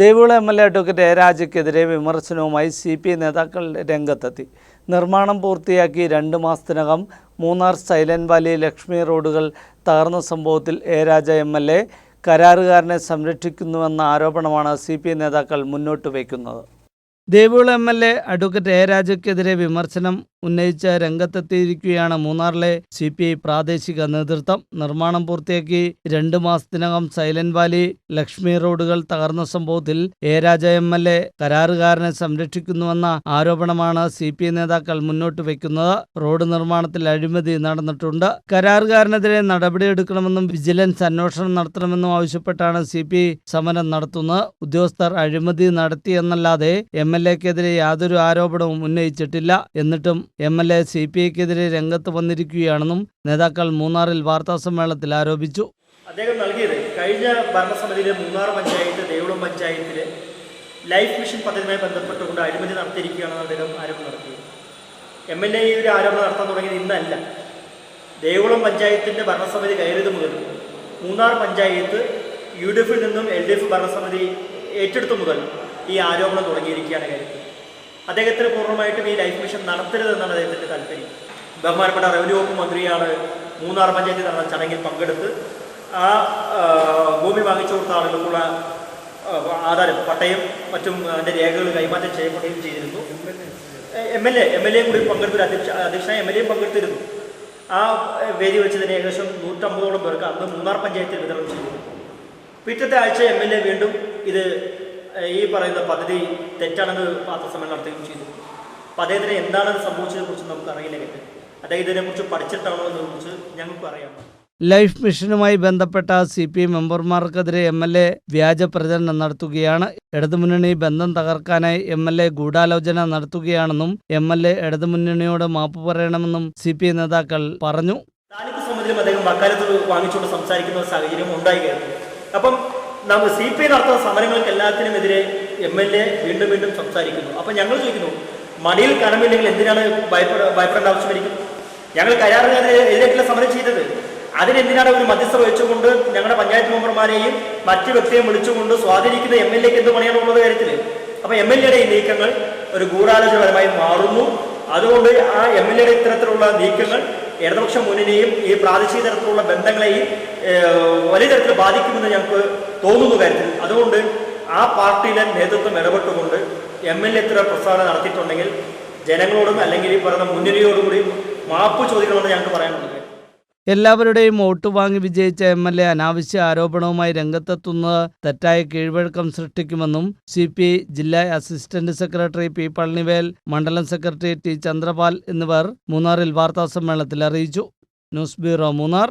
Devikulam M L A advocate ജയരാജയ്ക്കെതിരെ രാജയ്ക്കെതിരെ വിമർശനവുമായി C P I നേതാക്കൾ രംഗത്തെത്തി. നിർമ്മാണം പൂർത്തിയാക്കി രണ്ട് മാസത്തിനകം മൂന്നാർ സൈലന്റ് വാലി ലക്ഷ്മി റോഡുകൾ തകർന്ന സംഭവത്തിൽ A Raja M L A കരാറുകാരനെ സംരക്ഷിക്കുന്നുവെന്ന ആരോപണമാണ് സി പി ഐ നേതാക്കൾ മുന്നോട്ട് വയ്ക്കുന്നത്. Devikulam M L A advocate A രാജയ്ക്കെതിരെ വിമർശനം ഉന്നയിച്ച് രംഗത്തെത്തിയിരിക്കുകയാണ് മൂന്നാറിലെ സി പി ഐ പ്രാദേശിക നേതൃത്വം. നിർമ്മാണം പൂർത്തിയാക്കി രണ്ട് മാസത്തിനകം സൈലന്റ് വാലി ലക്ഷ്മി റോഡുകൾ തകർന്ന സംഭവത്തിൽ A Raja M L A കരാറുകാരനെ സംരക്ഷിക്കുന്നുവെന്ന ആരോപണമാണ് സി പി ഐ നേതാക്കൾ മുന്നോട്ട് വയ്ക്കുന്നത്. റോഡ് നിർമ്മാണത്തിൽ അഴിമതി നടന്നിട്ടുണ്ട്. കരാറുകാരനെതിരെ നടപടിയെടുക്കണമെന്നും വിജിലൻസ് അന്വേഷണം നടത്തണമെന്നും ആവശ്യപ്പെട്ടാണ് സി പി ഐ സമരം നടത്തുന്നത്. ഉദ്യോഗസ്ഥർ അഴിമതി നടത്തിയെന്നല്ലാതെ എം എൽ എക്കെതിരെ യാതൊരു ആരോപണവും ഉന്നയിച്ചിട്ടില്ല. എന്നിട്ടും M L A C P ഐക്കെതിരെ രംഗത്ത് വന്നിരിക്കുകയാണെന്നും നേതാക്കൾ മൂന്നാറിൽ വാർത്താസമ്മേളനത്തിൽ ആരോപിച്ചു. അദ്ദേഹം നൽകിയത് കഴിഞ്ഞ ഭരണസമിതിയിലെ മൂന്നാർ പഞ്ചായത്ത് ദേവളം പഞ്ചായത്തിലെ ലൈഫ് മിഷൻ പദ്ധതിയുമായി ബന്ധപ്പെട്ടുകൊണ്ട് അഴിമതി നടത്തിയിരിക്കുകയാണെന്ന് അദ്ദേഹം ആരോപണം നടത്തിയത്. എം എൽ എ ഈ ഒരു ആരോപണം നടത്താൻ തുടങ്ങിയത് ഇന്നല്ല. ദേവളം പഞ്ചായത്തിന്റെ ഭരണസമിതി കയറിയത് മുതൽ മൂന്നാർ പഞ്ചായത്ത് യു ഡി എഫിൽ നിന്നും എൽ ഡി എഫ് ഭരണസമിതി ഏറ്റെടുത്തു മുതൽ ഈ ആരോപണം തുടങ്ങിയിരിക്കുകയാണ് കാര്യത്തിൽ. അദ്ദേഹത്തിന് പൂർണമായിട്ടും ഈ ലൈഫ് മിഷൻ നടത്തരുതെന്നാണ് അദ്ദേഹത്തിന്റെ താല്പര്യം. ബഹുമാനപ്പെട്ട റവന്യൂ വകുപ്പ് മന്ത്രിയാണ് മൂന്നാർ പഞ്ചായത്തിൽ നടന്ന ചടങ്ങിൽ പങ്കെടുത്ത് ആ ഭൂമി വാങ്ങിച്ചു കൊടുത്ത ആളുകൾക്കുള്ള ആധാരം പട്ടയം മറ്റും അതിന്റെ രേഖകൾ കൈമാറ്റം ചെയ്യപ്പെടുകയും ചെയ്തിരുന്നു. M L A M L A കൂടി പങ്കെടുത്തൊരു അധ്യക്ഷ അധ്യക്ഷനായ എം എൽ എയും പങ്കെടുത്തിരുന്നു. ആ വേദി വെച്ച് തന്നെ ഏകദേശം നൂറ്റമ്പതോളം പേർക്ക് അന്ന് മൂന്നാർ പഞ്ചായത്തിൽ വിതരണം ചെയ്തിരുന്നു പിറ്റത്തെ ആഴ്ച എം എൽ എ വീണ്ടും ഇത് ഈ പറയുന്ന പദ്ധതി തെറ്റാണെന്ന് പാത്രസമ്മേളനം നടത്തുകയും ചെയ്തു. അപ്പം അദ്ദേഹത്തിന് എന്താണ് സംഭവിച്ചതിനെ കുറിച്ച് നമുക്ക് അറിയില്ല കേട്ട്. അദ്ദേഹം ഇതിനെക്കുറിച്ച് പഠിച്ചിട്ടാണോ എന്നതിനെ കുറിച്ച് ഞങ്ങൾക്ക് അറിയാം. ലൈഫ് മിഷനുമായി ബന്ധപ്പെട്ട സി പി എം മെമ്പർമാർക്കെതിരെ എം എൽ എ വ്യാജ പ്രചരണം നടത്തുകയാണ്. ഇടതുമുന്നണി ബന്ധം തകർക്കാനായി എം എൽ എ ഗൂഢാലോചന നടത്തുകയാണെന്നും എം എൽ എ ഇടതുമുന്നണിയോട് മാപ്പ് പറയണമെന്നും സി പി ഐ നേതാക്കൾ പറഞ്ഞു. താലൂക്ക് സമിതിയിലും അദ്ദേഹം വക്കാലത്ത് വാങ്ങിച്ചുകൊണ്ട് സംസാരിക്കുന്ന സാഹചര്യം ഉണ്ടായി അപ്പം നമ്മൾ സി പി ഐ നടത്തുന്ന സമരങ്ങൾക്ക് എല്ലാത്തിനുമെതിരെ എം എൽ എ വീണ്ടും വീണ്ടും സംസാരിക്കുന്നു. അപ്പം ഞങ്ങൾ ചോദിക്കുന്നു മടിയിൽ കനമില്ലെങ്കിൽ എന്തിനാണ് ഭയപ്പെട ഭയപ്പെടേണ്ട ആവശ്യമായിരിക്കും ഞങ്ങൾ കരാറുകാരെതിരായിട്ടുള്ള സമരം ചെയ്തത്. അതിനെന്തിനാണ് ഒരു മധ്യസ്ഥ വഹിച്ചുകൊണ്ട് ഞങ്ങളുടെ പഞ്ചായത്ത് മെമ്പർമാരെയും മറ്റു വ്യക്തിയെയും വിളിച്ചുകൊണ്ട് സ്വാധീനിക്കുന്ന എം എൽ എക്ക് എന്ത് പണിയാണുള്ളത് കാര്യത്തിൽ അപ്പം എം എൽ എയുടെ ഈ നീക്കങ്ങൾ ഒരു ഗൂഢാലോചനപരമായി മാറുന്നു. അതുകൊണ്ട് ആ എം എൽ എയുടെ ഇത്തരത്തിലുള്ള നീക്കങ്ങൾ ഇടതുപക്ഷ മുന്നിനെയും ഈ പ്രാദേശിക തരത്തിലുള്ള ബന്ധങ്ങളെയും വലിയ തരത്തിൽ ബാധിക്കുമെന്ന് ഞങ്ങൾക്ക് തോന്നുന്നു കാര്യത്തിൽ അതുകൊണ്ട് ആ പാർട്ടിയിലെ നേതൃത്വം ഇടപെട്ടുകൊണ്ട് എം എൽ എ ഇത്ര പ്രസ്താവന നടത്തിയിട്ടുണ്ടെങ്കിൽ ജനങ്ങളോടും അല്ലെങ്കിൽ ഈ പറയുന്ന മുന്നണിയോടും കൂടി മാപ്പ് ചോദിക്കണമെന്ന് ഞങ്ങൾക്ക് പറയാനുള്ളത് എല്ലാവരുടെയും വോട്ട് വാങ്ങി വിജയിച്ച എം എൽ എ അനാവശ്യ ആരോപണവുമായി രംഗത്തെത്തുന്നത് തെറ്റായ കീഴ്വഴക്കം സൃഷ്ടിക്കുമെന്നും സി പി ജില്ലാ അസിസ്റ്റന്റ് സെക്രട്ടറി പി പളനിവേൽ മണ്ഡലം സെക്രട്ടറി ടി ചന്ദ്രപാൽ എന്നിവർ മൂന്നാറിൽ വാർത്താസമ്മേളനത്തിൽ അറിയിച്ചു. News bureau Munnar.